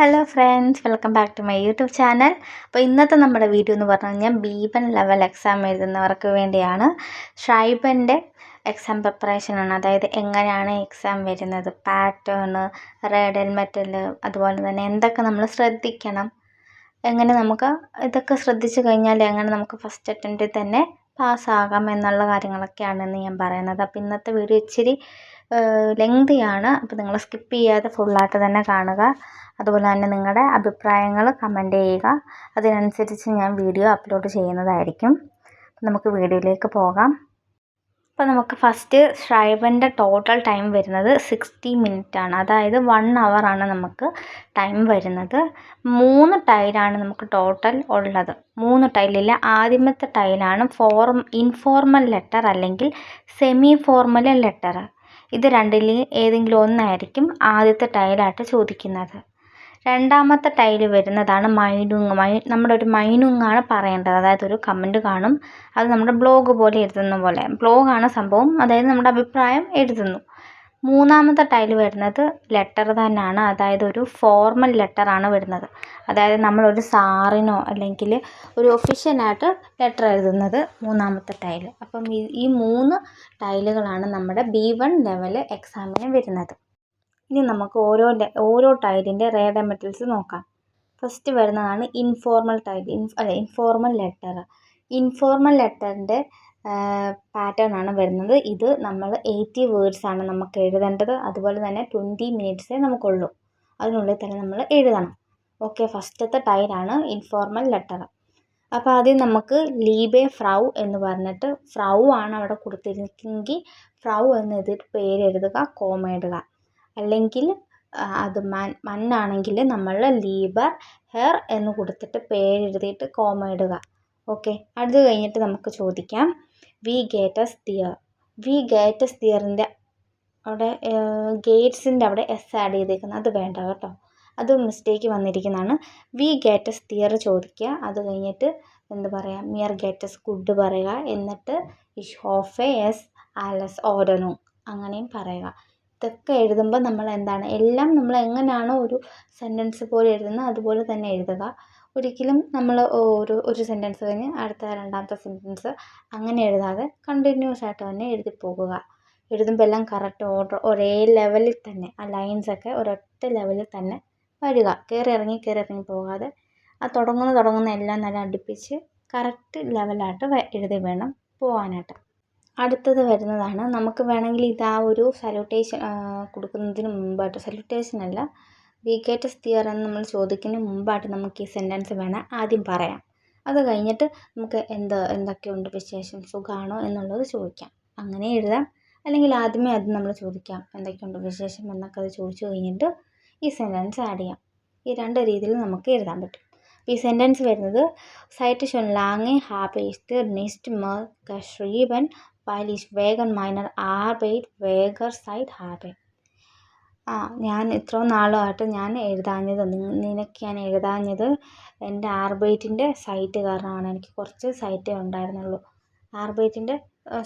Hello friends welcome back to my YouTube channel അപ്പോൾ ഇന്നത്തെ നമ്മുടെ വീഡിയോ എന്ന് പറഞ്ഞു കഴിഞ്ഞാൽ ബീബൻ ലെവൽ എക്സാം എഴുതുന്നവർക്ക് വേണ്ടിയാണ്. ഷൈബന്റെ എക്സാം പ്രിപ്പറേഷനാണ് അതായത് എങ്ങനെയാണ് എക്സാം വരുന്നത്? പാറ്റേണ് റേഡൽ മെറ്റൽ അതുപോലെ തന്നെ എന്തൊക്കെ നമ്മൾ ശ്രദ്ധിക്കണം? എങ്ങനെ നമുക്ക് ഇതൊക്കെ ശ്രദ്ധിച്ചു കഴിഞ്ഞാൽ എങ്ങനെ നമുക്ക് ഫസ്റ്റ് അറ്റംപ്റ്റിൽ തന്നെ പാസ്സാകാം എന്നുള്ള കാര്യങ്ങളൊക്കെയാണ് ഞാൻ പറയുന്നത്. അപ്പോൾ ഇന്നത്തെ വീഡിയോ ഇച്ചിരി ലെങ്തിയാണ്. അപ്പോൾ നിങ്ങൾ സ്കിപ്പ് ചെയ്യാതെ ഫുള്ളായിട്ട് തന്നെ കാണുക. അതുപോലെ തന്നെ നിങ്ങളുടെ അഭിപ്രായങ്ങൾ കമന്റ് ചെയ്യുക. അതിനനുസരിച്ച് ഞാൻ വീഡിയോ അപ്ലോഡ് ചെയ്യുന്നതായിരിക്കും. നമുക്ക് വീഡിയോയിലേക്ക് പോകാം. അപ്പോൾ നമുക്ക് ഫസ്റ്റ് ഷ്രൈബന്റെ ടോട്ടൽ ടൈം വരുന്നത് സിക്സ്റ്റി ആണ്. അതായത് വൺ ആണ് നമുക്ക് ടൈം വരുന്നത്. മൂന്ന് ടൈലാണ് നമുക്ക് ടോട്ടൽ ഉള്ളത്. മൂന്ന് ടൈലിൽ ആദ്യമത്തെ ടൈലാണ് ഫോർ ഇൻഫോർമൽ ലെറ്റർ അല്ലെങ്കിൽ സെമി ഫോർമൽ ലെറ്റർ ഇത് രണ്ടിൽ ഏതെങ്കിലും ഒന്നായിരിക്കും ആദ്യത്തെ ടൈലായിട്ട് ചോദിക്കുന്നത്. രണ്ടാമത്തെ ടൈൽ വരുന്നതാണ് മൈനുങ്. മൈ നമ്മുടെ ഒരു മൈനുങ്ങാണ് പറയേണ്ടത്. അതായത് ഒരു കമന്റ് കാണും. അത് നമ്മുടെ ബ്ലോഗ് പോലെ എഴുതുന്ന പോലെ. ബ്ലോഗാണ് സംഭവം. അതായത് നമ്മുടെ അഭിപ്രായം എഴുതുന്നു. മൂന്നാമത്തെ ടൈൽ വരുന്നത് ലെറ്റർ തന്നെയാണ്. അതായത് ഒരു ഫോർമൽ ലെറ്ററാണ് വരുന്നത്. അതായത് നമ്മളൊരു സാറിനോ അല്ലെങ്കിൽ ഒരു ഒഫീഷ്യലായിട്ട് ലെറ്റർ എഴുതുന്നത് മൂന്നാമത്തെ ടൈൽ അപ്പം ഈ മൂന്ന് ടൈലുകളാണ് നമ്മുടെ ബി വൺ ലെവൽ എക്സാമിന് വരുന്നത്. ഇനി നമുക്ക് ഓരോ ഓരോ ടൈലിന്റെ റേഡ് മെറ്റൽസ് നോക്കാം. ഫസ്റ്റ് വരുന്നതാണ് ഇൻഫോർമൽ ടൈൽ അല്ല ഇൻഫോർമൽ ലെറ്റർ ഇൻഫോർമൽ ലെറ്ററിന്റെ പാറ്റേൺ ആണ് വരുന്നത്. ഇത് നമ്മൾ എയ്റ്റി ആണ് നമുക്ക് എഴുതേണ്ടത്. അതുപോലെ തന്നെ ട്വന്റി മിനിറ്റ്സേ നമുക്കുള്ളൂ. അതിനുള്ളിൽ തന്നെ നമ്മൾ എഴുതണം. ഓക്കെ ഫസ്റ്റത്തെ ടൈലാണ് ഇൻഫോർമൽ ലെറ്റർ അപ്പോൾ ആദ്യം നമുക്ക് ലീബെ ഫ്രൗ എന്ന് പറഞ്ഞിട്ട് ഫ്രൗ ആണ് അവിടെ കൊടുത്തിരിക്കുന്നതെങ്കിൽ ഫ്രൗ എന്ന് എഴുതിയിട്ട് പേര് എഴുതുക കോമ ഇടുക അല്ലെങ്കിൽ അത് മൻ മണ്ണാണെങ്കിൽ നമ്മൾ ലീബർ ഹെർ എന്ന് കൊടുത്തിട്ട് പേരെഴുതിയിട്ട് കോമ ഇടുക. ഓക്കെ അത് കഴിഞ്ഞിട്ട് നമുക്ക് ചോദിക്കാം. വി ഗേറ്റസ് തിയർ. വി ഗേറ്റസ് തിയറിന്റെ അവിടെ ഗേറ്റ്സിന്റെ അവിടെ എസ് ആഡ് ചെയ്തേക്കുന്നത്. അത് വേണ്ട കേട്ടോ. അത് മിസ്റ്റേക്ക് വന്നിരിക്കുന്നതാണ്. വി ഗേറ്റസ് തിയർ ചോദിക്കുക. അത് കഴിഞ്ഞിട്ട് എന്ത് പറയുക മിയർ ഗേറ്റസ് ഗുഡ് പറയുക. എന്നിട്ട് ഇഷ് ഹോഫ് എസ് ആലസ് ഓരനു. അങ്ങനെയും പറയുക. ഇതൊക്കെ എഴുതുമ്പോൾ നമ്മൾ എന്താണ്? എല്ലാം നമ്മൾ എങ്ങനെയാണോ ഒരു സെന്റൻസ് പോലെ എഴുതുന്നത് അതുപോലെ തന്നെ എഴുതുക. ഒരിക്കലും നമ്മൾ ഒരു ഒരു സെന്റൻസ് കഴിഞ്ഞ് അടുത്ത രണ്ടാമത്തെ സെന്റൻസ് അങ്ങനെ എഴുതാതെ കണ്ടിന്യൂസ് ആയിട്ട് തന്നെ എഴുതി പോകുക. എഴുതുമ്പോൾ എല്ലാം കറക്റ്റ് ഓർഡർ ഒരേ ലെവലിൽ തന്നെ ആ ലൈൻസൊക്കെ ഒരൊറ്റ ലെവലിൽ തന്നെ വരിക. കയറി ഇറങ്ങി കയറി ഇറങ്ങി പോകാതെ ആ തുടങ്ങുന്ന തുടങ്ങുന്ന എല്ലാം നല്ല അടുപ്പിച്ച് കറക്റ്റ് ലെവലായിട്ട് എഴുതി വേണം പോകാനായിട്ട് അടുത്തത് വരുന്നതാണ് നമുക്ക് വേണമെങ്കിൽ ഇത് ആ ഒരു സല്യൂട്ടേഷൻ കൊടുക്കുന്നതിന് മുമ്പായിട്ട് സല്യൂട്ടേഷൻ അല്ല വി ഗേറ്റസ് തിയർ എന്ന് നമ്മൾ ചോദിക്കുന്നതിന് മുമ്പായിട്ട് നമുക്ക് ഈ സെന്റൻസ് വേണം ആദ്യം പറയാം. അത് കഴിഞ്ഞിട്ട് നമുക്ക് എന്ത് എന്തൊക്കെയുണ്ട് വിശേഷം? സുഖമാണോ എന്നുള്ളത് ചോദിക്കാം. അങ്ങനെ എഴുതാം. അല്ലെങ്കിൽ ആദ്യമേ അത് നമ്മൾ ചോദിക്കാം. എന്തൊക്കെയുണ്ട് വിശേഷം എന്നൊക്കെ അത് ചോദിച്ചു കഴിഞ്ഞിട്ട് ഈ സെന്റൻസ് ആഡ് ചെയ്യാം. ഈ രണ്ട് രീതിയിൽ നമുക്ക് എഴുതാൻ പറ്റും. ഈ സെന്റൻസ് വരുന്നത് സൈറ്റ് ഷൊൻ ലാങ് ഹാബ് ഇസ്റ്റ് നിസ്റ്റ് മർ കഷ്രീബൻ while വേഗൻ മൈനർ ആർബൈറ്റ് വേഗർ സൈറ്റ് ഹാബെ ആ ഞാൻ ഇത്രയും നാളുമായിട്ട് ഞാൻ എഴുതാഞ്ഞത്. നിനക്ക് ഞാൻ എഴുതാഞ്ഞത് എന്റെ ആർബൈറ്റിന്റെ സൈറ്റ് കാരണമാണ്. എനിക്ക് കുറച്ച് സൈറ്റേ ഉണ്ടായിരുന്നുള്ളൂ. ആർബൈറ്റിന്റെ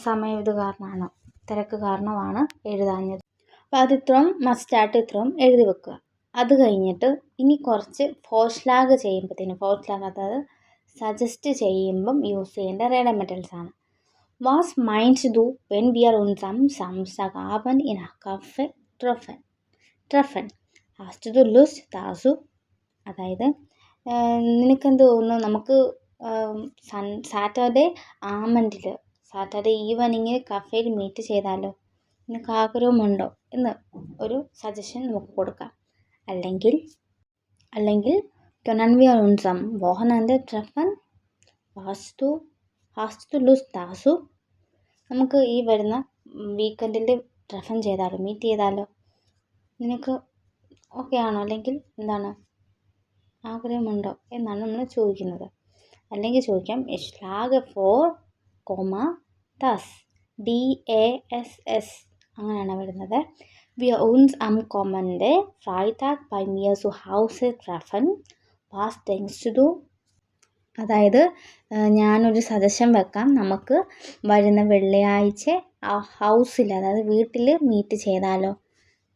സമയം ഇത് കാരണമാണ്. തിരക്ക് കാരണമാണ് എഴുതാഞ്ഞത്. അപ്പോൾ അത് ഇത്രയും മസ്റ്റായിട്ട് ഇത്രയും എഴുതി വെക്കുക. അത് കഴിഞ്ഞിട്ട് ഇനി കുറച്ച് ഫോഷ്ലാഗ് ചെയ്യുമ്പോഴത്തേനും ഫോസ്ലാഗ് അതായത് സജസ്റ്റ് ചെയ്യുമ്പം യൂസ് ചെയ്യേണ്ട റേഡ മെറ്റൽസ് ആണ്. വാസ് മൈൻഡ് ഡു വെൻ വി ആർ ഉൺ സം in ഇൻ അ കഫ് treffen? Hast du താസു? അതായത് നിനക്കെന്ത് തോന്നുന്നു നമുക്ക് സൺ സാറ്റർഡേ ആമൻഡിൽ സാറ്റർഡേ ഈവനിങ് കഫേയിൽ മീറ്റ് ചെയ്താലോ? നിനക്ക് ആഗ്രഹമുണ്ടോ? എന്ന് ഒരു സജഷൻ നമുക്ക് കൊടുക്കാം. അല്ലെങ്കിൽ അല്ലെങ്കിൽ können ഉൺസം uns ട്രഫൻ വാസ്തു du Lust dazu? നമുക്ക് ഈ വരുന്ന വീക്കെൻഡിൽ ട്രഫൻ ചെയ്താലോ? മീറ്റ് ചെയ്താലോ? നിനക്ക് ഓക്കെ ആണോ? അല്ലെങ്കിൽ എന്താണ്? ആഗ്രഹമുണ്ടോ? എന്നാണ് നമ്മൾ ചോദിക്കുന്നത്. അല്ലെങ്കിൽ ചോദിക്കാം. ഇഷ്ലാഗ് ഫോർ കോമ ദസ് ഡി എ എസ് എസ്. അങ്ങനെയാണ് വരുന്നത്. വി uns am ബൈ Freitag bei mir zu ട്രഫൻ. treffen. Was ടു du? അതായത് ഞാനൊരു സജഷൻ വെക്കാം. നമുക്ക് വരുന്ന വെള്ളിയാഴ്ച ആ ഹൗസിൽ അതായത് വീട്ടിൽ മീറ്റ് ചെയ്താലോ?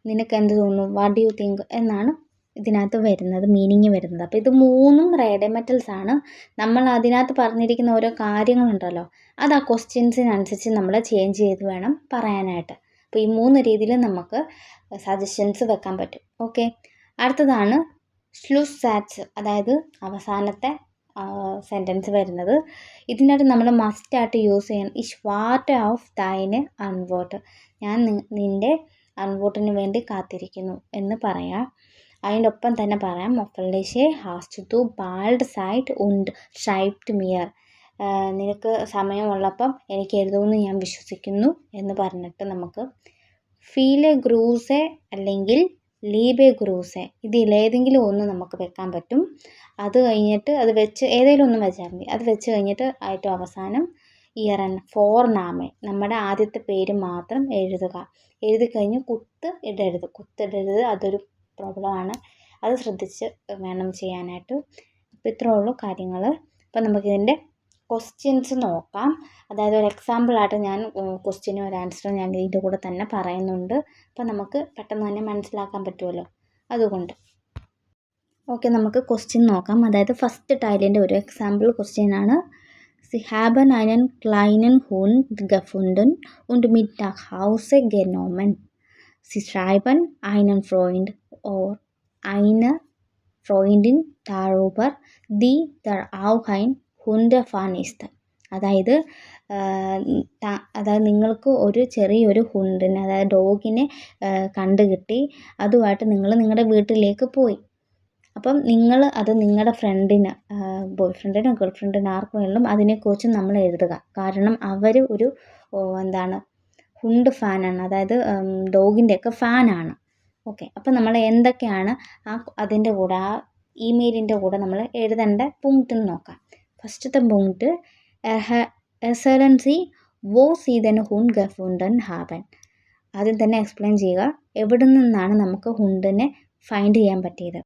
നിനക്ക് എന്ത് തോന്നുന്നു? വാട്ട് ഡു യു തിങ്ക് എന്നാണ് ഇതിനകത്ത് വരുന്നത് മീനിങ് വരുന്നത്. അപ്പോൾ ഇത് മൂന്നും റേഡമെറ്റൽസ് ആണ്. നമ്മൾ അതിനകത്ത് പറഞ്ഞിരിക്കുന്ന ഓരോ കാര്യങ്ങളുണ്ടല്ലോ അത് ആ ക്വസ്റ്റ്യൻസിനനുസരിച്ച് നമ്മൾ ചേഞ്ച് ചെയ്ത് വേണം പറയാനായിട്ട്. അപ്പോൾ ഈ മൂന്ന് രീതിയിൽ നമുക്ക് സജഷൻസ് വെക്കാൻ പറ്റും. ഓക്കെ അടുത്തതാണ് സ്ലൂസ് സാറ്റ്സ് അതായത് അവസാനത്തെ സെന്റൻസ് വരുന്നത്. ഇതിനകത്ത് നമ്മൾ മസ്റ്റായിട്ട് യൂസ് ചെയ്യണം. ഇഷ് വാട്ട് ഓഫ് ദൈന് അൺവോട്ട് ഞാൻ നിന്റെ അൺവോട്ടിന് വേണ്ടി കാത്തിരിക്കുന്നു എന്ന് പറയാം. അതിന്റെ ഒപ്പം തന്നെ പറയാം മൊഫലിഷെ ഹാസ്റ്റ് ടു ബാൾഡ് സൈറ്റ് ഉണ്ട് ഷൈപ്ഡ് മിയർ നിനക്ക് സമയമുള്ളപ്പം എനിക്ക് എഴുതുമെന്ന് ഞാൻ വിശ്വസിക്കുന്നു എന്ന് പറഞ്ഞിട്ട് നമുക്ക് ഫീലെ ഗ്രൂസെ അല്ലെങ്കിൽ ലീബെ ഗ്രൂസെ ഇതിലേതെങ്കിലും ഒന്ന് നമുക്ക് വെക്കാൻ പറ്റും. അത് കഴിഞ്ഞിട്ട് അത് വെച്ച് ഏതെങ്കിലും ഒന്ന് വെച്ചാൽ മതി. അത് വെച്ച് കഴിഞ്ഞിട്ട് ഏറ്റവും അവസാനം ഇയർ ആൻഡ് ഫോർ നാമെ നമ്മുടെ ആദ്യത്തെ പേര് മാത്രം എഴുതുക. എഴുതി കഴിഞ്ഞ് കുത്ത് ഇടരുത്. കുത്തിടരുത് അതൊരു പ്രോബ്ലമാണ് അത് ശ്രദ്ധിച്ച് വേണം ചെയ്യാനായിട്ട്. അപ്പോൾ ഇത്രയേ ഉള്ളൂ കാര്യങ്ങൾ അപ്പോൾ നമുക്കിതിന്റെ ക്വസ്റ്റ്യൻസ് നോക്കാം. അതായത് ഒരു എക്സാമ്പിളായിട്ട് ഞാൻ ക്വസ്റ്റ്യനും ഒരു ആൻസറും ഞാൻ ഇതിന്റെ കൂടെ തന്നെ പറയുന്നുണ്ട്. അപ്പോൾ നമുക്ക് പെട്ടെന്ന് തന്നെ മനസ്സിലാക്കാൻ പറ്റുമല്ലോ അതുകൊണ്ട്. ഓക്കെ നമുക്ക് ക്വസ്റ്റ്യൻ നോക്കാം. അതായത് ഫസ്റ്റ് ടൈലിന്റെ ഒരു എക്സാമ്പിൾ ക്വസ്റ്റ്യൻ ആണ്. Sie haben einen kleinen Hund gefunden und mit nach Hause genommen. Sie schreiben einen Freund oder eine Freundin darüber, die der auch ein Hundefan ist. അതായത് അതായത് നിങ്ങൾക്ക് ഒരു ചെറിയൊരു ഹുണ്ടിനെ അതായത് ഡോഗിനെ കണ്ടുകിട്ടി അതുമായിട്ട് നിങ്ങൾ നിങ്ങളുടെ വീട്ടിലേക്ക് പോയി അപ്പം നിങ്ങൾ അത് നിങ്ങളുടെ ഫ്രണ്ടിന് ബോയ് ഫ്രണ്ടിനോ ഗേൾ ഫ്രണ്ടിനോ ആർക്ക് വേണമെങ്കിലും അതിനെക്കുറിച്ച് നമ്മൾ എഴുതുക. കാരണം അവർ ഒരു എന്താണ് ഹുണ്ട് ഫാനാണ്. അതായത് ഡോഗിന്റെയൊക്കെ ഫാനാണ്. ഓക്കെ. അപ്പം നമ്മൾ എന്തൊക്കെയാണ് ആ അതിന്റെ കൂടെ ആ ഇമെയിലിന്റെ കൂടെ നമ്മൾ എഴുതേണ്ട punct എന്ന് നോക്കാം. ഫസ്റ്റത്തെ punct എസലൻസി വോ സീ ദൻ ഹുണ്ട് ഗഫുണ്ടൻ ഹാവൻ. ആദ്യം തന്നെ എക്സ്പ്ലെയിൻ ചെയ്യുക. എവിടെ നിന്നാണ് നമുക്ക് ഹുണ്ടിനെ ഫൈൻഡ് ചെയ്യാൻ പറ്റിയത്?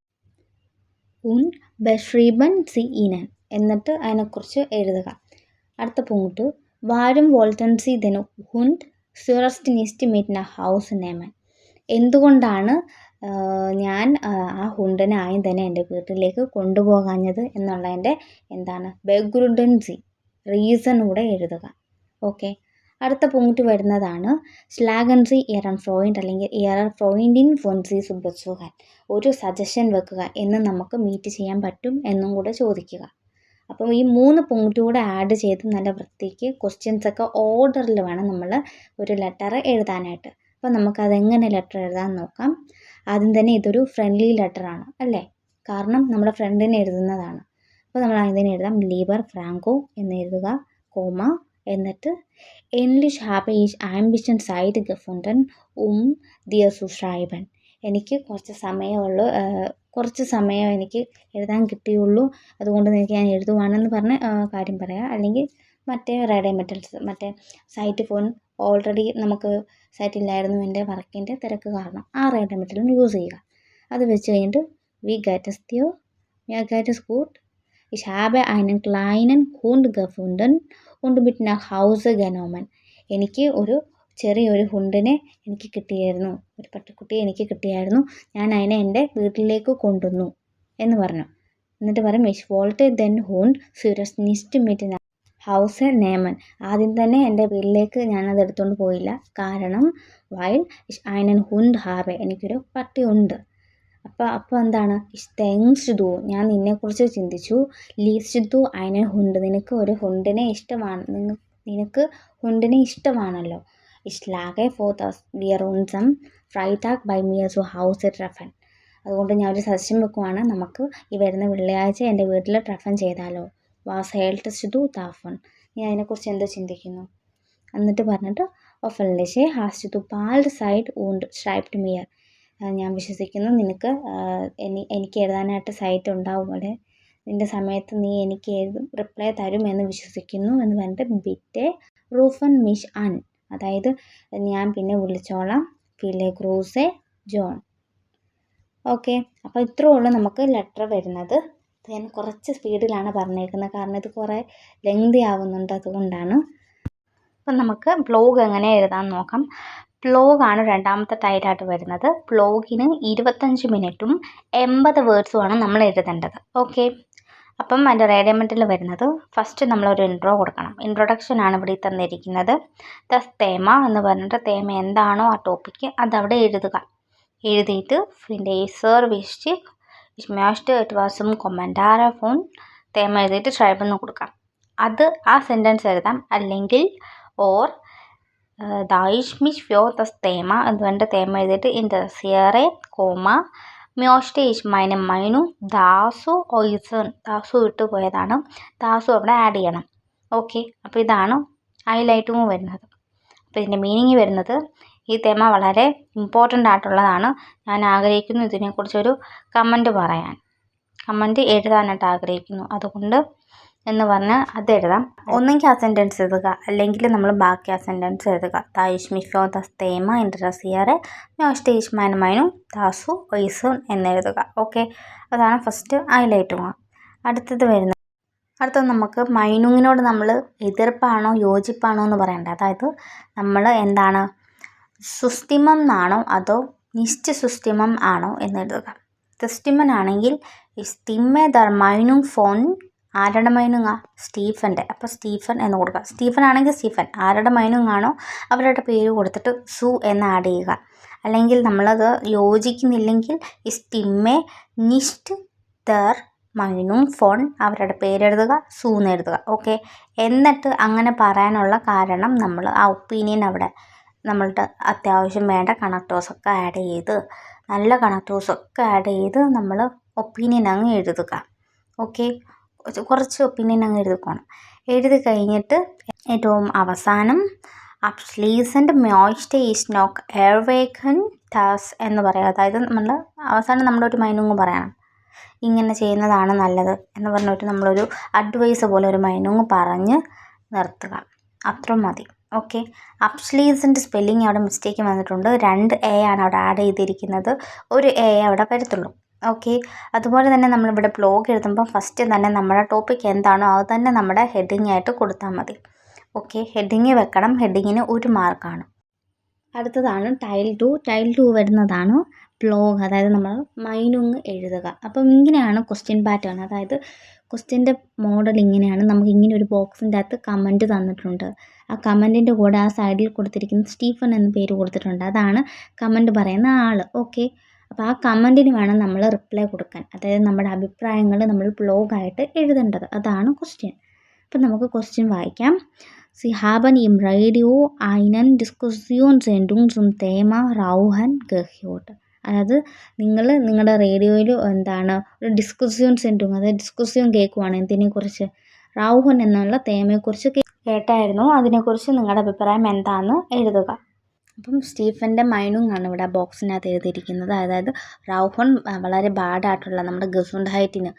ഉൻ ബഷ്രീബൻ സി ഇനൻ എന്നിട്ട് അതിനെക്കുറിച്ച് എഴുതുക. അടുത്ത punct വാരും വോൾട്ടൻസി ദിനു ഹുൻ സുറസ്റ്റ് നിസ്റ്റ് മിറ്റ് ന ഹൗസ് നേമൻ. എന്തുകൊണ്ടാണ് ഞാൻ ആ ഹുണ്ടിനെ ആദ്യം തന്നെ എന്റെ വീട്ടിലേക്ക് കൊണ്ടുപോകാഞ്ഞത് എന്നുള്ളതിന്റെ എന്താണ്? ബെഗ്രുഡൻസി റീസൺ കൂടെ എഴുതുക. ഓക്കെ അടുത്ത പോയിന്റ് വരുന്നതാണ് സ്ലാഗൻസി ഇയറൻ ഫ്രോയിന്റ് അല്ലെങ്കിൽ എറർ ഇൻ ഫോൺസി സുബസുഹാൻ ഒരു സജഷൻ വെക്കുക എന്ന് നമുക്ക് മീറ്റ് ചെയ്യാൻ പറ്റും എന്നും കൂടെ ചോദിക്കുക. അപ്പം ഈ മൂന്ന് പോയിന്റ് കൂടെ ആഡ് ചെയ്ത് നല്ല വൃത്തിക്ക് ക്വസ്റ്റ്യൻസ് ഒക്കെ ഓർഡറിൽ വേണം നമ്മൾ ഒരു ലെറ്റർ എഴുതാനായിട്ട്. അപ്പം നമുക്കതെങ്ങനെ ലെറ്റർ എഴുതാൻ നോക്കാം. ആദ്യം തന്നെ ഇതൊരു ഫ്രണ്ട്ലി ലെറ്ററാണ് അല്ലേ? കാരണം നമ്മുടെ ഫ്രണ്ടിനെ എഴുതുന്നതാണ്. അപ്പോൾ നമ്മൾ അതിന് എഴുതാം ലീബർ ഫ്രാങ്കോ എന്ന് എഴുതുക കോമ. എന്നിട്ട് എൻലിഷ് ഹാബ് ഈസ് ആംബിഷൻ സൈഡ് ഗഫുണ്ടൻ ഉം ദിയ സുഷ്രൈബൻ എനിക്ക് കുറച്ച് സമയമുള്ളൂ കുറച്ച് സമയം എനിക്ക് എഴുതാൻ കിട്ടിയുള്ളൂ. അതുകൊണ്ട് നിനക്ക് ഞാൻ എഴുതുവാണെന്ന് പറഞ്ഞ് കാര്യം പറയാം. അല്ലെങ്കിൽ മറ്റേ റേഡേ മെറ്റൽസ് മറ്റേ സൈറ്റ് ഫോൺ ഓൾറെഡി നമുക്ക് സൈറ്റില്ലായിരുന്നു എന്റെ വർക്കിന്റെ തിരക്ക് കാരണം. ആ റേഡേ മെറ്റലും യൂസ് ചെയ്യുക. അത് വെച്ച് കഴിഞ്ഞിട്ട് വി ഗാറ്റസ് സ്തിയോ വി ഗാറ്റസ് സ്കൂട്ട് Ich habe einen kleinen Hund gefunden und mit nach Hause genommen. എനിക്ക് ഒരു ചെറിയൊരു ഹുണ്ടിനെ എനിക്ക് കിട്ടിയായിരുന്നു ഒരു പട്ടിക്കുട്ടിയെ എനിക്ക് കിട്ടിയായിരുന്നു. ഞാൻ അതിനെ എന്റെ വീട്ടിലേക്ക് കൊണ്ടുവന്നു എന്ന് പറഞ്ഞു. എന്നിട്ട് പറയും ഇഷ് വോൾട്ട് ദെൻ ഹുണ്ട് സുരസ് നിസ്റ്റ് മിറ്റ് ഹൗസ് നേമൻ ആദ്യം തന്നെ എന്റെ വീട്ടിലേക്ക് ഞാനത് എടുത്തുകൊണ്ട് പോയില്ല. കാരണം വൈൽ ഇഷ് നൻ ഹുണ്ട് ഹാബെ എനിക്കൊരു പട്ടി ഉണ്ട്. അപ്പോൾ അപ്പോൾ എന്താണ്? ഇഷ്ടങ്സ് ടു ഞാൻ നിന്നെക്കുറിച്ച് ചിന്തിച്ചു. ലീസ്റ്റ് ടു അയനെ ഹുണ്ട്. നിനക്ക് ഒരു ഹുണ്ടിനെ ഇഷ്ടമാണ്. നിങ്ങ നിനക്ക് ഹുണ്ടിനെ ഇഷ്ടമാണല്ലോ. ഇഷ്ലാഗെ ഫോർ ദസ് വിയർ സം ഫ്രൈതാക് ബൈ മിയർ സു ഹൗസ് ഇറ്റ് റഫൻ അതുകൊണ്ട് ഞാൻ ഒരു സജഷൻ വെക്കുവാണ്. നമുക്ക് ഈ വരുന്ന വെള്ളിയാഴ്ച എന്റെ വീട്ടിൽ റഫൻ ചെയ്താലോ? വാസ് ഹെൽട്ട് ദു താഫൺ. നീ അതിനെക്കുറിച്ച് എന്തോ ചിന്തിക്കുന്നു. എന്നിട്ട് പറഞ്ഞിട്ട് ഒഫലിഷെ ഹാസ് ടു പാൽഡ് സൈഡ് ഊണ്ട്. സ്ട്രൈപ്ഡ് മിയർ ഞാൻ വിശ്വസിക്കുന്നു. നിനക്ക് എനി എനിക്ക് എഴുതാനായിട്ട് സൈറ്റ് ഉണ്ടാവും അവിടെ. നിന്റെ സമയത്ത് നീ എനിക്ക് എഴുതും റിപ്ലൈ തരും എന്ന് വിശ്വസിക്കുന്നു എന്ന് പറഞ്ഞിട്ട് ബിറ്റെ റൂഫൻ മിഷ് അൻ അതായത് ഞാൻ പിന്നെ വിളിച്ചോളാം. ഫിലെ ക്രൂസെ ജോൺ ഓക്കെ അപ്പോൾ ഇത്രയേ ഉള്ളൂ നമുക്ക് ലെറ്റർ വരുന്നത്. ഞാൻ കുറച്ച് സ്പീഡിലാണ് പറഞ്ഞേക്കുന്നത്. കാരണം ഇത് കുറേ ലെങ്തി ആവുന്നുണ്ട് അതുകൊണ്ടാണ്. അപ്പം നമുക്ക് ബ്ലോഗ് എങ്ങനെ എഴുതാൻ നോക്കാം. ബ്ലോഗാണ് രണ്ടാമത്തെ ടൈലായിട്ട് വരുന്നത്. പ്ലോഗിന് ഇരുപത്തഞ്ച് മിനിറ്റും എൺപത് വേർഡ്സുമാണ് നമ്മൾ എഴുതേണ്ടത്. ഓക്കെ? അപ്പം അതിന്റെ റേഡിയമെന്റിൽ വരുന്നത് ഫസ്റ്റ് നമ്മളൊരു ഇൻട്രോ കൊടുക്കണം. ഇൻട്രൊഡക്ഷൻ ആണ് ഇവിടെ തന്നിരിക്കുന്നത്. ദ തേമ എന്ന് പറഞ്ഞിട്ട് തേമ എന്താണോ ആ ടോപ്പിക്ക് അതവിടെ എഴുതുക. എഴുതിയിട്ട് പിന്നെ സർ വിസ്റ്റ് ഇഷ്മാസ്റ്റ് ഇറ്റ് വാസും കൊമന്റാര ഫോൺ തേമ എഴുതിയിട്ട് ഷൈബെന്ന് കൊടുക്കാം. അത് ആ സെന്റൻസ് എഴുതാം. അല്ലെങ്കിൽ ഓർ ദായിഷ് തസ് തേമ. പറഞ്ഞിട്ട് തേമ എഴുതിയിട്ട് ഇൻ ദ സിയറെ കോമ മ്യോഷ്ടെ ഇഷ്മായിനും മൈനു ദാസു ഒയ്സൺ. ദാസു ഇട്ട് പോയതാണ്. ദാസു അവിടെ ആഡ് ചെയ്യണം. ഓക്കെ അപ്പോൾ ഇതാണ് ഹൈലൈറ്റും വരുന്നത്. അപ്പോൾ ഇതിന്റെ മീനിങ് വരുന്നത് ഈ തേമ വളരെ ഇമ്പോർട്ടന്റ് ആയിട്ടുള്ളതാണ്. ഞാൻ ആഗ്രഹിക്കുന്നു ഇതിനെക്കുറിച്ചൊരു കമന്റ് പറയാൻ. കമന്റ് എഴുതാനായിട്ട് ആഗ്രഹിക്കുന്നു. അതുകൊണ്ട് എന്ന് പറഞ്ഞാൽ എഴുതാം. ഒന്നെങ്കിൽ ആ സെന്റൻസ് എഴുതുക. അല്ലെങ്കിൽ നമ്മൾ ബാക്കി ആ സെന്റൻസ് എഴുതുക തായിഷ് മിഫോ ദസ് തേമ ഇൻട്രസിയറെ മ്യോഷ്ടേഷ് മാനമായനും ദാസു ഒയ്സുൻ എന്നെഴുതുക. ഓക്കെ? അതാണ് ഫസ്റ്റ് ഹൈലൈറ്റ് അടുത്തത് വരുന്നത്. അടുത്തത് നമുക്ക് മൈനുങ്ങിനോട് നമ്മൾ എതിർപ്പാണോ യോജിപ്പാണോ എന്ന് പറയേണ്ടത് അതായത് നമ്മൾ എന്താണ്? സുസ്തിമം എന്നാണോ അതോ നിശ്ചസുസ്തിമം ആണോ എന്നെഴുതുക സുസ്തിമനാണെങ്കിൽ സ്തിമ്മെ ദർ മൈനുങ് ഫോൺ ആരുടെ മൈനുങ്ങ സ്റ്റീഫന്റെ. അപ്പോൾ സ്റ്റീഫൻ എന്ന് കൊടുക്കുക. സ്റ്റീഫൻ ആണെങ്കിൽ സ്റ്റീഫൻ. ആരുടെ മൈനുങ്ങാണോ അവരുടെ പേര് കൊടുത്തിട്ട് സു എന്ന് ആഡ് ചെയ്യുക. അല്ലെങ്കിൽ നമ്മളത് യോജിക്കുന്നില്ലെങ്കിൽ സ്റ്റിമ്മെ നിഷ്ട് ദർ മൈനും ഫോൺ അവരുടെ പേരെഴുതുക സു എന്ന് എഴുതുക. ഓക്കെ? എന്നിട്ട് അങ്ങനെ പറയാനുള്ള കാരണം നമ്മൾ ആ ഒപ്പീനിയൻ അവിടെ നമ്മളുടെ അത്യാവശ്യം വേണ്ട കണക്ടേഴ്സൊക്കെ ആഡ് ചെയ്ത് നല്ല കണക്ടേഴ്സൊക്കെ ആഡ് ചെയ്ത് നമ്മൾ ഒപ്പീനിയൻ അങ്ങ് എഴുതുക. ഓക്കെ? കുറച്ച് ഒപ്പീനിയൻ അങ്ങ് എഴുതിക്കോണം എഴുതി കഴിഞ്ഞിട്ട് ഏറ്റവും അവസാനം അപ്സ്ലീസന്റ് മോയ്സ്റ്റ് ഈസ് നോക്ക് എയർവേക്കൻ ടാസ് എന്ന് പറയാം. അതായത് നമ്മൾ അവസാനം നമ്മളൊരു മൈനുങ്ങ് പറയണം. ഇങ്ങനെ ചെയ്യുന്നതാണ് നല്ലത് എന്ന് പറഞ്ഞിട്ട് നമ്മളൊരു അഡ്വൈസ് പോലെ ഒരു മൈനുങ്ങ് പറഞ്ഞ് നിർത്തുക. അത്ര മതി. ഓക്കെ? അപ്സ്ലീസിന്റെ സ്പെല്ലിംഗ് അവിടെ മിസ്റ്റേക്ക് വന്നിട്ടുണ്ട്. രണ്ട് എ ആണ് അവിടെ ആഡ് ചെയ്തിരിക്കുന്നത്. ഒരു എ അവിടെ വരത്തുള്ളൂ. ഓക്കെ. അതുപോലെ തന്നെ നമ്മളിവിടെ ബ്ലോഗ് എഴുതുമ്പോൾ ഫസ്റ്റ് തന്നെ നമ്മുടെ ടോപ്പിക് എന്താണോ അത് തന്നെ നമ്മുടെ ഹെഡിങ് ആയിട്ട് കൊടുത്താൽ മതി. ഓക്കെ. ഹെഡിങ് വെക്കണം. ഹെഡിങ്ങിന് ഒരു മാർക്കാണ് അടുത്തതാണ് ടൈൽ ടു ടൈൽ ടു വരുന്നതാണ് ബ്ലോഗ് അതായത് നമ്മൾ മൈനുങ് എഴുതുക. അപ്പം ഇങ്ങനെയാണ് ക്വസ്റ്റ്യൻ പാറ്റേൺ അതായത് ക്വസ്റ്റ്യന്റെ മോഡൽ ഇങ്ങനെയാണ്. നമുക്ക് ഇങ്ങനെ ഒരു ബോക്സിന്റെ അകത്ത് കമന്റ് തന്നിട്ടുണ്ട്. ആ കമന്റിന്റെ കൂടെ ആ സൈഡിൽ കൊടുത്തിരിക്കുന്ന സ്റ്റീഫൻ എന്ന പേര് കൊടുത്തിട്ടുണ്ട്. അതാണ് കമന്റ് പറയുന്ന ആൾ ഓക്കെ. അപ്പോൾ ആ കമന്റിന് വേണം നമ്മൾ റിപ്ലൈ കൊടുക്കാൻ. അതായത് നമ്മുടെ അഭിപ്രായങ്ങൾ നമ്മൾ ബ്ലോഗായിട്ട് എഴുതേണ്ടത്. അതാണ് ക്വസ്റ്റ്യൻ അപ്പം നമുക്ക് ക്വസ്റ്റ്യൻ വായിക്കാം. ഹാബൻ ഇം റേഡിയോ ഐനൻ ഡിസ്കസ്യൂൺ സെന്റും സും തേമ റൗഹൻ ഗഹ്യോട്ട്. അതായത് നിങ്ങൾ നിങ്ങളുടെ റേഡിയോയിൽ എന്താണ് ഒരു ഡിസ്കസ്യൂൺ സെന്റും അതായത് ഡിസ്കസ്യൂൺ കേൾക്കുവാണ് എന്തിനെക്കുറിച്ച് റൗഹൻ എന്നുള്ള തേമയെക്കുറിച്ച് കേട്ടായിരുന്നു. അതിനെക്കുറിച്ച് നിങ്ങളുടെ അഭിപ്രായം എന്താണെന്ന് എഴുതുക. അപ്പം സ്റ്റീഫന്റെ ആണ് ഇവിടെ ബോക്സിനകത്ത് എഴുതിയിരിക്കുന്നത്. അതായത് റൗഹൺ വളരെ ബാഡായിട്ടുള്ള നമ്മുടെ ഗസുണ്ടായിട്ടിന്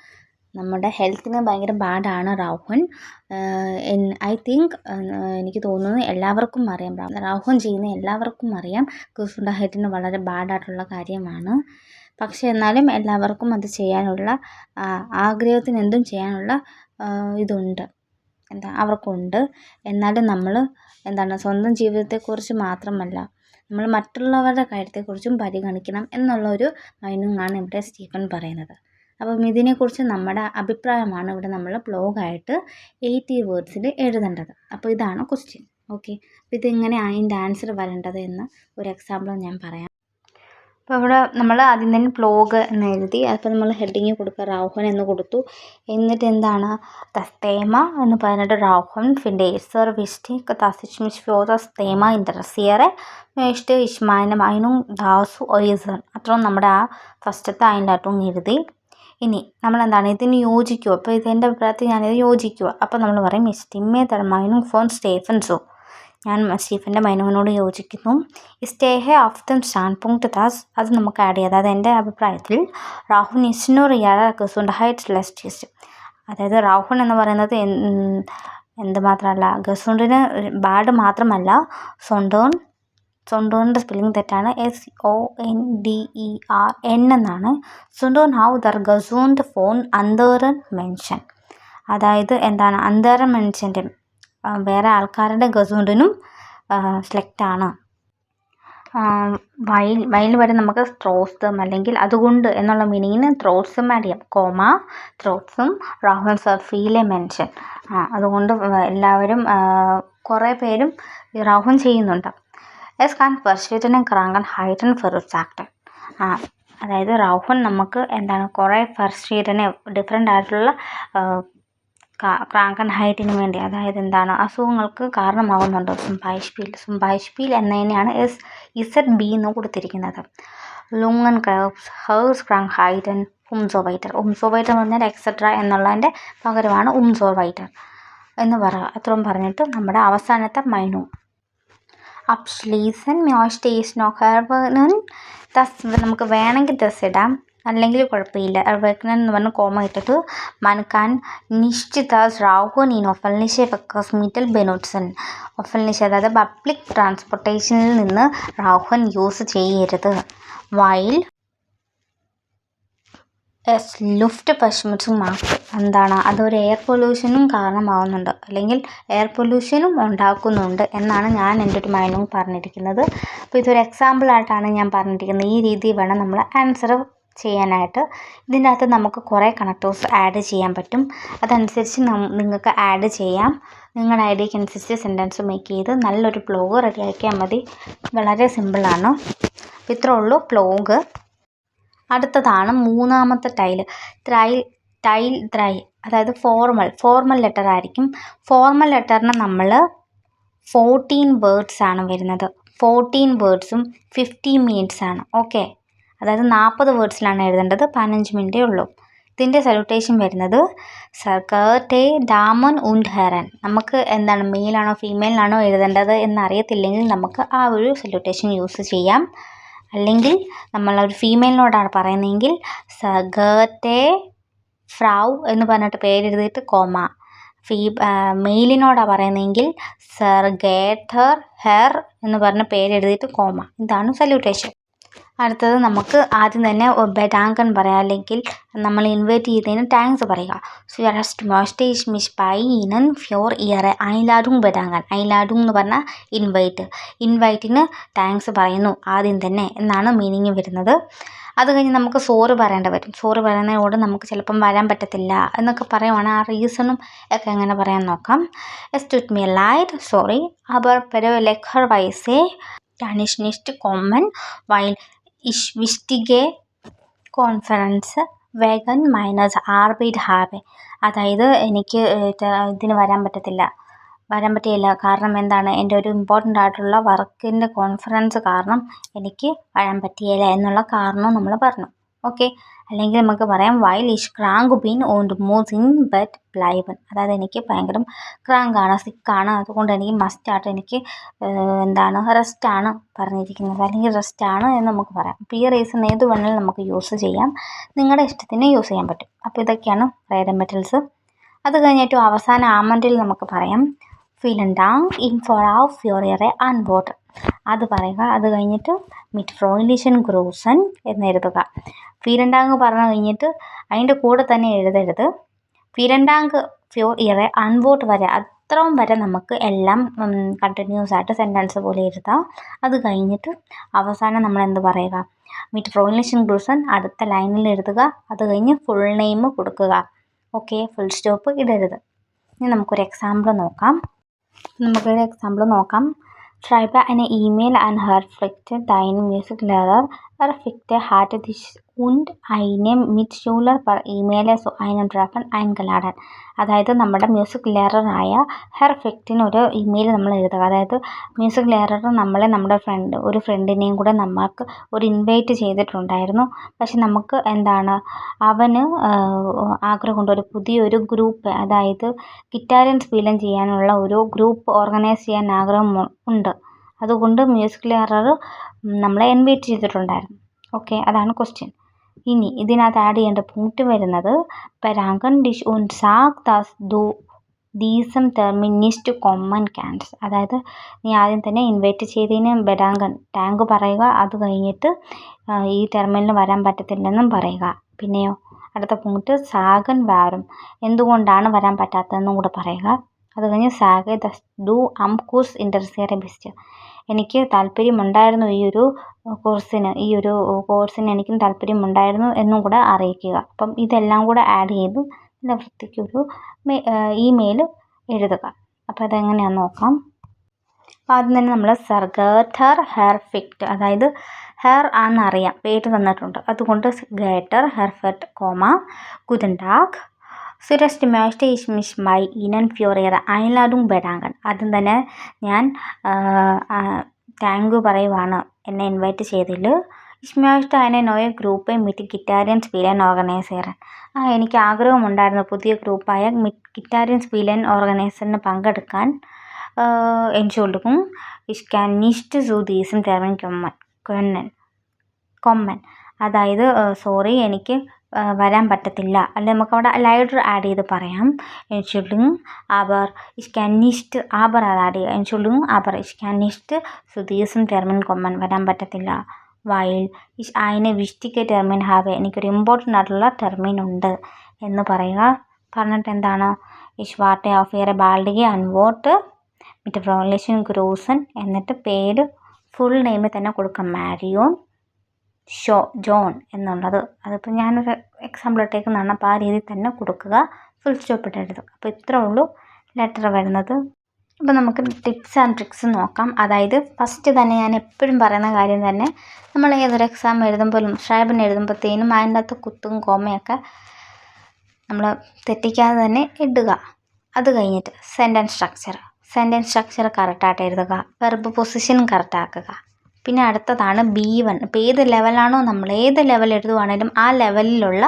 നമ്മുടെ ഹെൽത്തിന് ഭയങ്കര ബാഡാണ് റൗഹൻ. ഐ തിങ്ക് എനിക്ക് തോന്നുന്നു എല്ലാവർക്കും അറിയാം. റൗഹൻ ചെയ്യുന്ന എല്ലാവർക്കും അറിയാം ഗസുണ്ടായിട്ടിന് വളരെ ബാഡായിട്ടുള്ള കാര്യമാണ്. പക്ഷേ എന്നാലും എല്ലാവർക്കും അത് ചെയ്യാനുള്ള ആഗ്രഹത്തിന് എന്തും ചെയ്യാനുള്ള ഇതുണ്ട്. എന്താ അവർക്കുണ്ട്. എന്നാലും നമ്മൾ എന്താണ് സ്വന്തം ജീവിതത്തെക്കുറിച്ച് മാത്രമല്ല നമ്മൾ മറ്റുള്ളവരുടെ കാര്യത്തെക്കുറിച്ചും പരിഗണിക്കണം എന്നുള്ളൊരു മൈനിങ്ങാണ് ഇവിടെ സ്റ്റീഫൻ പറയുന്നത്. അപ്പം ഇതിനെക്കുറിച്ച് നമ്മുടെ അഭിപ്രായമാണ് ഇവിടെ നമ്മൾ ബ്ലോഗായിട്ട് എയ്റ്റി വേർഡ്സിൽ എഴുതേണ്ടത്. അപ്പോൾ ഇതാണ് ക്വസ്റ്റ്യൻ ഓക്കെ അപ്പോൾ ഇതെങ്ങനെയാണ് അതിന്റെ ആൻസർ വരേണ്ടത് എന്ന് ഒരു എക്സാമ്പിൾ ഞാൻ പറയാം. അപ്പോൾ ഇവിടെ നമ്മൾ ആദ്യം തന്നെ ബ്ലോഗ് എന്ന് എഴുതി അപ്പോൾ നമ്മൾ ഹെഡിങ് കൊടുക്കുക രാഹുൽ എന്ന് കൊടുത്തു. എന്നിട്ട് എന്താണ്? തസ്തേമ എന്ന് പറഞ്ഞിട്ട് റൗഹൻ ഫിന്റെ ഏസർ വിഷ്ടി തസിഷ്മിഷ് ഫ്യോതസ് തസ്തേമ ഇൻട്രസിയറെ മേഷ്ട് ഇഷ്മാനം അതിനും ദാസു ഒയ്സൺ അത്രയും നമ്മുടെ ആ ഫസ്റ്റത്തെ അതിന്റെ അട്ടും എഴുതി. ഇനി നമ്മൾ എന്താണ്? ഇതിന് യോജിക്കുക അപ്പോൾ ഇതെന്റെ അഭിപ്രായത്തിൽ ഞാനിത് യോജിക്കുക അപ്പോൾ നമ്മൾ പറയും ഇസ്റ്റിമ്മേ തർമൈനും ഫോൺ സ്റ്റേഫൻസോ ഞാൻ സ്റ്റീഫന്റെ മൈനോനോട് യോജിക്കുന്നു. സ്റ്റേഹെ ഓഫ് ദം സ്റ്റാൻഡ് പോയിന്റ് ദാസ്. അത് നമുക്ക് ആഡ് ചെയ്യാം. അതായത് എന്റെ അഭിപ്രായത്തിൽ രാഹുൽ നിസ്നോ റിയാല ഗസുണ്ടായിട്ട് ടേസ്റ്റ് അതായത് രാഹുൽ എന്ന് പറയുന്നത് എന്ത് മാത്രമല്ല ഗസുണ്ടിന് ബാഡ് മാത്രമല്ല സൊണ്ടോൺ സൊണ്ടോണിന്റെ സ്പെല്ലിംഗ് തെറ്റാണ്. S O N D E R N എന്നാണ്. സുണ്ടോൺ ഹൗ ദർ ഗസൂണ്ട് ഫോൺ അന്തേറൻ മെൻഷൻ അതായത് എന്താണ്? അന്തേറൻ മെൻഷന്റെ വേറെ ആൾക്കാരുടെ ഗസൂണ്ടിനും സെലക്റ്റാണ് വയൽ വൈൽ വരെ നമുക്ക് ത്രോട്സം അല്ലെങ്കിൽ അതുകൊണ്ട് എന്നുള്ള മീനിങ്ങിന് ത്രോട്സം ആഡ് ചെയ്യാം. കോമ ത്രോട്സും രാഹുൽ സഫീലെ മെൻഷൻ അതുകൊണ്ട് എല്ലാവരും കുറേ പേരും രാഹുൽ ചെയ്യുന്നുണ്ട്. എസ് ഖാൻ പെർഷീറ്റനും ക്രാങ്കൻ ഹൈറ്റൻ ഫെറുസാക്ടൻ ആ അതായത് റൗഹൻ നമുക്ക് എന്താണ് കുറേ ഫർഷീറ്റിനെ ഡിഫറെന്റ് ആയിട്ടുള്ള ക്രാങ്കൻ ഹൈറ്റിന് വേണ്ടി അതായത് എന്താണ് അസുഖങ്ങൾക്ക് കാരണമാകുന്നുണ്ട്. സുംബായിഷ്പീൽ സുംബായിഷ്പീൽ എന്നതിനെയാണ് എസ് ഇസഡ് ബി എന്ന് കൊടുത്തിരിക്കുന്നത്. ലുങ്ങൻ ക്രബ്സ് ഹേഴ്സ് ക്രാങ്ക് ഹൈറ്റൻ ഉംസോവൈറ്റർ. ഉംസോവൈറ്റർ എന്ന് പറഞ്ഞാൽ എക്സെട്ര എന്നുള്ളതിന്റെ പകരമാണ് ഉംസോവൈറ്റർ എന്ന് പറയുക. അത്രയും പറഞ്ഞിട്ട് നമ്മുടെ അവസാനത്തെ മൈനു. അപ്ഷ്ലീസൻ മ്യോസ്റ്റേഷനോ ഹെർബനൻ ദസ് നമുക്ക് വേണമെങ്കിൽ ദസ് ഇടാം. അല്ലെങ്കിൽ കുഴപ്പമില്ല. എന്ന് പറഞ്ഞ കോമ ഇട്ടിട്ട് മനക്കാൻ നിശ്ചിത റാവുൻ ഇൻ ഒഫൽനിഷെ ബെനോട്ട്സൺ. ബെനോട്സൺ ഒഫൽനിഷ അതായത് പബ്ലിക് ട്രാൻസ്പോർട്ടേഷനിൽ നിന്ന് റാഹുൻ യൂസ് ചെയ്യരുത്. വൈൽ എസ് ലുഫ്റ്റ് പശ്മിച്ചുമാക്ക് എന്താണ്? അതൊരു എയർ പൊല്യൂഷനും കാരണമാവുന്നുണ്ട്. അല്ലെങ്കിൽ എയർ പൊല്യൂഷനും ഉണ്ടാക്കുന്നുണ്ട് എന്നാണ് ഞാൻ എന്റെ ഒരു മൈൻഡിൽ പറഞ്ഞിരിക്കുന്നത്. അപ്പോൾ ഇതൊരു എക്സാമ്പിളായിട്ടാണ് ഞാൻ പറഞ്ഞിരിക്കുന്നത്. ഈ രീതിയിൽ വേണം നമ്മൾ ആൻസർ ചെയ്യാനായിട്ട് ഇതിന്റെ അകത്ത് നമുക്ക് കുറേ കണക്ടേഴ്സ് ആഡ് ചെയ്യാൻ പറ്റും. അതനുസരിച്ച് നിങ്ങൾക്ക് ആഡ് ചെയ്യാം. നിങ്ങളുടെ ഐഡിയക്ക് അനുസരിച്ച് സെന്റൻസ് മേക്ക് ചെയ്ത് നല്ലൊരു പ്ലോഗ് റെഡിയാക്കിയാൽ മതി. വളരെ സിമ്പിളാണ്. ഇത്രേ ഉള്ളൂ പ്ലോഗ്. അടുത്തതാണ് മൂന്നാമത്തെ ടൈൽ. ത്രൈ ടൈൽ ത്രൈ അതായത് ഫോർമൽ ഫോർമൽ ലെറ്റർ ആയിരിക്കും. ഫോർമൽ ലെറ്ററിന് നമ്മൾ ഫോർട്ടീൻ വേർഡ്സ് ആണ് വരുന്നത്. ഫോർട്ടീൻ വേർഡ്സും ഫിഫ്റ്റി മിനിറ്റ്സ് ആണ്. ഓക്കെ? അതായത് നാൽപ്പത് വേർഡ്സിലാണ് എഴുതേണ്ടത് പതിനഞ്ച് മിനിറ്റേ ഉള്ളൂ. ഇതിന്റെ സല്യൂട്ടേഷൻ വരുന്നത് സർക്കർട്ടെ ഡാമൻ ഉണ്ട് ഹെറൻ നമുക്ക് എന്താണ് മെയിലാണോ ഫീമെയിലാണോ എഴുതേണ്ടത് എന്നറിയത്തില്ലെങ്കിൽ നമുക്ക് ആ ഒരു സല്യൂട്ടേഷൻ യൂസ് ചെയ്യാം. അല്ലെങ്കിൽ നമ്മൾ ഒരു ഫീമെയിലിനോടാണ് പറയുന്നതെങ്കിൽ സഗത്തെ ഫ്രൗ എന്ന് പറഞ്ഞിട്ട് പേരെഴുതിയിട്ട് കോമ. ഫീ മെയിലിനോടാണ് പറയുന്നതെങ്കിൽ സർ ഗേഥർ ഹെർ എന്ന് പറഞ്ഞ പേരെഴുതിയിട്ട് കോമ. ഇതാണ് സല്യൂട്ടേഷൻ അടുത്തത് നമുക്ക് ആദ്യം തന്നെ ബെഡാങ്കൻ പറയാം. അല്ലെങ്കിൽ നമ്മൾ ഇൻവൈറ്റ് ചെയ്തതിന് താങ്ക്സ് പറയുക. സുയറസ്റ്റ് മോസ്റ്റേജ് മിസ് പൈ ഇനൻ ഫ്യോർ ഇയർ ഐലാഡും ബെഡാങ്കൻ ഐലാഡും എന്ന് പറഞ്ഞാൽ ഇൻവൈറ്റ് ഇൻവൈറ്റിന് താങ്ക്സ് പറയുന്നു ആദ്യം തന്നെ എന്നാണ് മീനിങ് വരുന്നത്. അത് കഴിഞ്ഞ് നമുക്ക് സോറ് പറയേണ്ടി വരും. സോറ് പറയുന്നതിനോട് നമുക്ക് ചിലപ്പം വരാൻ പറ്റത്തില്ല എന്നൊക്കെ പറയുവാണെങ്കിൽ ആ റീസണും ഒക്കെ എങ്ങനെ പറയാൻ നോക്കാം. എസ് ടുറ്റ് മി ലൈറ്റ് സോറി അവർ പെരോ ലെഖർ വൈസേ വൈസെ നിസ്റ്റ് കോമൺ വൈൽ Wichtige കോൺഫറൻസ് വേഗൻ മൈനസ് ആർബിഡ് ഹാബെ അതായത് എനിക്ക് ഇതിന് വരാൻ പറ്റത്തില്ല. വരാൻ പറ്റിയില്ല. കാരണം എന്താണ്? എന്റെ ഒരു ഇമ്പോർട്ടന്റ് ആയിട്ടുള്ള വർക്കിന്റെ കോൺഫറൻസ് കാരണം എനിക്ക് വരാൻ പറ്റിയില്ല എന്നുള്ള കാരണവും നമ്മൾ പറഞ്ഞു. ഓക്കെ അല്ലെങ്കിൽ നമുക്ക് പറയാം വൈൽ ഇഷ് ക്രാങ്ക് ബീൻ ഓണ്ട് ഇൻ ബറ്റ് ബ്ലൈബൻ അതായത് എനിക്ക് ഭയങ്കര ക്രാങ്കാണ് സിക്കാണ് അതുകൊണ്ട് എനിക്ക് മസ്റ്റായിട്ട് എനിക്ക് എന്താണ് റെസ്റ്റാണ് പറഞ്ഞിരിക്കുന്നത്. അല്ലെങ്കിൽ റെസ്റ്റാണ് എന്ന് നമുക്ക് പറയാം. പി റീസൺ ഏത് വേണമെങ്കിലും നമുക്ക് യൂസ് ചെയ്യാം. നിങ്ങളുടെ ഇഷ്ടത്തിന് യൂസ് ചെയ്യാൻ പറ്റും. അപ്പോൾ ഇതൊക്കെയാണ് റേഡൻ മെറ്റൽസ് അത് കഴിഞ്ഞിട്ട് അവസാന ആമന്റിൽ നമുക്ക് പറയാം. ഫീൽ ഡാങ് ഇൻ ഫോർ ഔഫ് യുവർ ആൻഡ് അൺബോട്ട് അത് പറയുക. അത് കഴിഞ്ഞിട്ട് മിറ്റ് ഫ്രോയിലിഷൻ ഗ്രോസൺ എന്നെഴുതുക ഫീരണ്ടാങ്ക് പറഞ്ഞു കഴിഞ്ഞിട്ട് അതിന്റെ കൂടെ തന്നെ എഴുതരുത്. ഫീരണ്ടാങ്ക് ഫ്യോ ഇയറെ അൺവോട്ട് വരെ അത്രയും വരെ നമുക്ക് എല്ലാം കണ്ടിന്യൂസ് ആയിട്ട് സെന്റൻസ് പോലെ എഴുതാം. അത് കഴിഞ്ഞിട്ട് അവസാനം നമ്മൾ എന്ത് പറയുക? മിറ്റ് ഫ്രോയിലിഷൻ ഗ്രോസൻ അടുത്ത ലൈനിൽ എഴുതുക. അത് കഴിഞ്ഞ് ഫുൾ നെയിം കൊടുക്കുക. ഓക്കെ ഫുൾ സ്റ്റോപ്പ് ഇടരുത്. ഇനി നമുക്കൊരു എക്സാമ്പിൾ നോക്കാം. നമുക്കൊരു എക്സാമ്പിൾ നോക്കാം. Schreibe eine E-Mail an music Fichte, deinen Musiklehrer. Herr Fichte einem Mitschüler per E-Mail zu einem Treffen eingeladen. അതായത് നമ്മുടെ മ്യൂസിക് ലെയറായ ഹെർ ഫിക്റ്റിന് ഒരു ഇമെയിൽ നമ്മൾ എഴുതുക. അതായത് മ്യൂസിക് ലെയറർ നമ്മളെ നമ്മുടെ ഫ്രണ്ട് ഒരു ഫ്രണ്ടിനെയും കൂടെ നമുക്ക് ഒരു ഇൻവൈറ്റ് ചെയ്തിട്ടുണ്ടായിരുന്നു. പക്ഷെ നമുക്ക് എന്താണ് അവന് ആഗ്രഹമുണ്ട് ഒരു പുതിയൊരു ഗ്രൂപ്പ് അതായത് ഗിറ്റാറിയൻസ് ഫീലം ചെയ്യാനുള്ള ഒരു ഗ്രൂപ്പ് ഓർഗനൈസ് ചെയ്യാൻ ആഗ്രഹം ഉണ്ട്. അതുകൊണ്ട് മ്യൂസിക് ലെയറർ നമ്മളെ ഇൻവൈറ്റ് ചെയ്തിട്ടുണ്ടായിരുന്നു. ഓക്കെ അതാണ് ക്വസ്റ്റ്യൻ ഇനി ഇതിനകത്ത് ആഡ് ചെയ്യേണ്ട പോയിന്റ് വരുന്നത്. പരാങ്കൻ ഡിഷ് ഉൻ സാഗ് ദാസ് ദു ദീസം ടെർമിനിസ്റ്റ് കോമൺ ക്യാൻസ്. അതായത് നീ ആദ്യം തന്നെ ഇൻവൈറ്റ് ചെയ്തതിന് ബെരാങ്കൻ ടാങ്ക് പറയുക. അത് കഴിഞ്ഞിട്ട് ഈ ടെർമിനലിന് വരാൻ പറ്റത്തില്ലെന്നും പറയുക. പിന്നെയോ അടുത്ത പോയിന്റ് സാഗൻ വാരും. എന്തുകൊണ്ടാണ് വരാൻ പറ്റാത്തതെന്നും കൂടെ പറയുക. അത് കഴിഞ്ഞ് സാഗെ ദസ് ഡു അം കൂസ് ഇന്റർസിയറെ ബെസ്റ്റ്. എനിക്ക് താല്പര്യമുണ്ടായിരുന്നു ഈ ഒരു കോഴ്സിന് ഈ ഒരു കോഴ്സിന് എനിക്കും താല്പര്യമുണ്ടായിരുന്നു എന്നും കൂടെ അറിയിക്കുക. അപ്പം ഇതെല്ലാം കൂടെ ആഡ് ചെയ്ത് നിവൃത്തിക്കൊരു വൃത്തിക്കൊരു ഇമെയിൽ എഴുതുക. അപ്പോൾ അതെങ്ങനെയാണെന്ന് നോക്കാം. അപ്പോൾ ആദ്യം തന്നെ നമ്മൾ സർഗേറ്റർ ഹെയർ ഫിക്റ്റ് അതായത് ഹെയർ ആണെന്നറിയാം പേര് തന്നിട്ടുണ്ട്. അതുകൊണ്ട് ഗേറ്റർ ഹെയർ ഫെറ്റ് കോമ ടാഗ് സുരസ്റ്റ് മേസ്റ്റ് ഇഷ്മിഷ് മൈ ഇനൻ ഫ്യൂറിയർ അയലാടും ബെഡാങ്കൻ ആദ്യം തന്നെ ഞാൻ താങ്ക് യു പറയുവാണ് എന്നെ ഇൻവൈറ്റ് ചെയ്തതിൽ ഇഷ്മിയാസ്റ്റ് അതിനെ നോയ ഗ്രൂപ്പ് മിറ്റ് ഗിറ്റാരിയൻസ് സ്പീലൻ ഓർഗനൈസേറൻ ആ എനിക്ക് ആഗ്രഹമുണ്ടായിരുന്നു പുതിയ ഗ്രൂപ്പായ മിറ്റ് ഗിറ്റാരിയൻസ് സ്പീലൻ ഓർഗനൈസറിന് പങ്കെടുക്കാൻ എനിച്ചുകൊടുക്കും ich kann nicht zu കൊമ്മൻ können കൊമ്മൻ. അതായത് സോറി എനിക്ക് വരാൻ പറ്റത്തില്ല. അല്ലെ നമുക്കവിടെ ലൈഡർ ആഡ് ചെയ്ത് പറയാം. എൻഷുഡിങ് aber ഇഷ് kann ആബർ അത് ആഡ് ചെയ്യുക എൻഷുഡും ആബർ ഇഷ് kann സുധീസും ടെർമിൻ കൊമ്മൻ വരാൻ പറ്റത്തില്ല. വയൽ ഇഷ് അതിനെ വിഷ്ടിക്ക് ടെർമിൻ ഹാവ് എനിക്കൊരു ഇമ്പോർട്ടന്റ് ആയിട്ടുള്ള ടെർമിൻ ഉണ്ട് എന്ന് പറയുക. പറഞ്ഞിട്ട് എന്താണ്? ഇഷ് വാട്ടെ ഓഫ് ഇയർ ബാൾഡിಗೆ അൺവോട്ട് മിറ്റ് പ്രോലേഷൻ ഗ്രൂസൻ എന്നിട്ട് പേര് ഫുൾ നെയിമിൽ തന്നെ കൊടുക്കാം മാരിയോൺ ഷോ ജോൺ എന്നുള്ളത്. അതിപ്പോൾ ഞാനൊരു എക്സാമ്പിൾ ഇട്ടേക്കുന്നതാണ്. അപ്പോൾ ആ രീതിയിൽ തന്നെ കൊടുക്കുക. ഫുൾ സ്റ്റോപ്പ് ഇട്ടെഴുതുക അപ്പോൾ ഇത്രേ ഉള്ളൂ ലെറ്റർ വരുന്നത്. അപ്പോൾ നമുക്ക് ടിപ്സ് ആൻഡ് ട്രിക്സ് നോക്കാം. അതായത് ഫസ്റ്റ് തന്നെ ഞാൻ എപ്പോഴും പറയുന്ന കാര്യം തന്നെ നമ്മൾ ഏതൊരു എക്സാം എഴുതുമ്പോഴും ഷാബിന് എഴുതുമ്പോഴത്തേനും അതിന്റെ അകത്ത് കുത്തും കോമയൊക്കെ നമ്മൾ തെറ്റിക്കാതെ തന്നെ ഇടുക. അത് കഴിഞ്ഞിട്ട് സെന്റൻസ് സ്ട്രക്ചർ സെന്റൻസ് സ്ട്രക്ചർ കറക്റ്റായിട്ട് എഴുതുക. വെർബ് പൊസിഷൻ കറക്റ്റാക്കുക പിന്നെ അടുത്തതാണ് ബി വൺ ഇപ്പോൾ ഏത് ലെവലാണോ നമ്മൾ ഏത് ലെവൽ എഴുതുവാണേലും ആ ലെവലിലുള്ള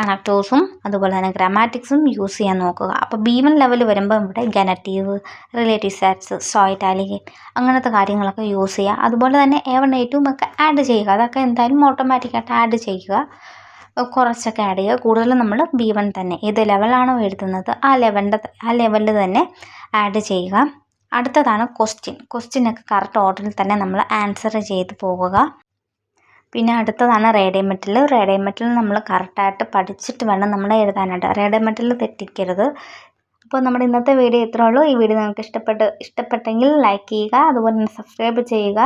കണക്റ്റേഴ്സും അതുപോലെ തന്നെ ഗ്രാമാറ്റിക്സും യൂസ് ചെയ്യാൻ നോക്കുക. അപ്പോൾ ബി വൺ ലെവൽ വരുമ്പോൾ ഇവിടെ ഗനറ്റീവ് റിലേറ്റീവ് സെറ്റ്സ് സോയിറ്റാലിക് അങ്ങനത്തെ കാര്യങ്ങളൊക്കെ യൂസ് ചെയ്യുക. അതുപോലെ തന്നെ എ വൺ എ ടും ഒക്കെ ആഡ് ചെയ്യുക. അതൊക്കെ എന്തായാലും ഓട്ടോമാറ്റിക്കായിട്ട് ആഡ് ചെയ്യുക. കുറച്ചൊക്കെ ആഡ് ചെയ്യുക. കൂടുതലും നമ്മൾ ബി വൺ തന്നെ. ഏത് ലെവലാണോ എഴുതുന്നത് ആ ലെവലിന്റെ ആ ലെവലിൽ തന്നെ ആഡ് ചെയ്യുക. അടുത്തതാണ് ക്വസ്റ്റ്യൻ ക്വസ്റ്റ്യനൊക്കെ കറക്റ്റ് ഓർഡറിൽ തന്നെ നമ്മൾ ആൻസർ ചെയ്ത് പോകുക പിന്നെ അടുത്തതാണ് റേഡിയമെറ്റിൽ റേഡിയമെറ്റിൽ നമ്മൾ കറക്റ്റായിട്ട് പഠിച്ചിട്ട് വേണം നമ്മൾ എഴുതാനായിട്ട്. റേഡിയമെറ്റിൽ തെറ്റിക്കരുത്. അപ്പോൾ നമ്മുടെ ഇന്നത്തെ വീഡിയോ ഇത്രേ ഉള്ളൂ. ഈ വീഡിയോ നിങ്ങൾക്ക് ഇഷ്ടപ്പെട്ട് ഇഷ്ടപ്പെട്ടെങ്കിൽ ലൈക്ക് ചെയ്യുക അതുപോലെ തന്നെ സബ്സ്ക്രൈബ് ചെയ്യുക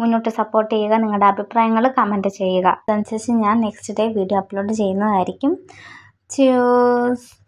മുന്നോട്ട് സപ്പോർട്ട് ചെയ്യുക നിങ്ങളുടെ അഭിപ്രായങ്ങൾ കമന്റ് ചെയ്യുക. അതനുസരിച്ച് ഞാൻ നെക്സ്റ്റ് ഡേ വീഡിയോ അപ്ലോഡ് ചെയ്യുന്നതായിരിക്കും. ച്യൂസ്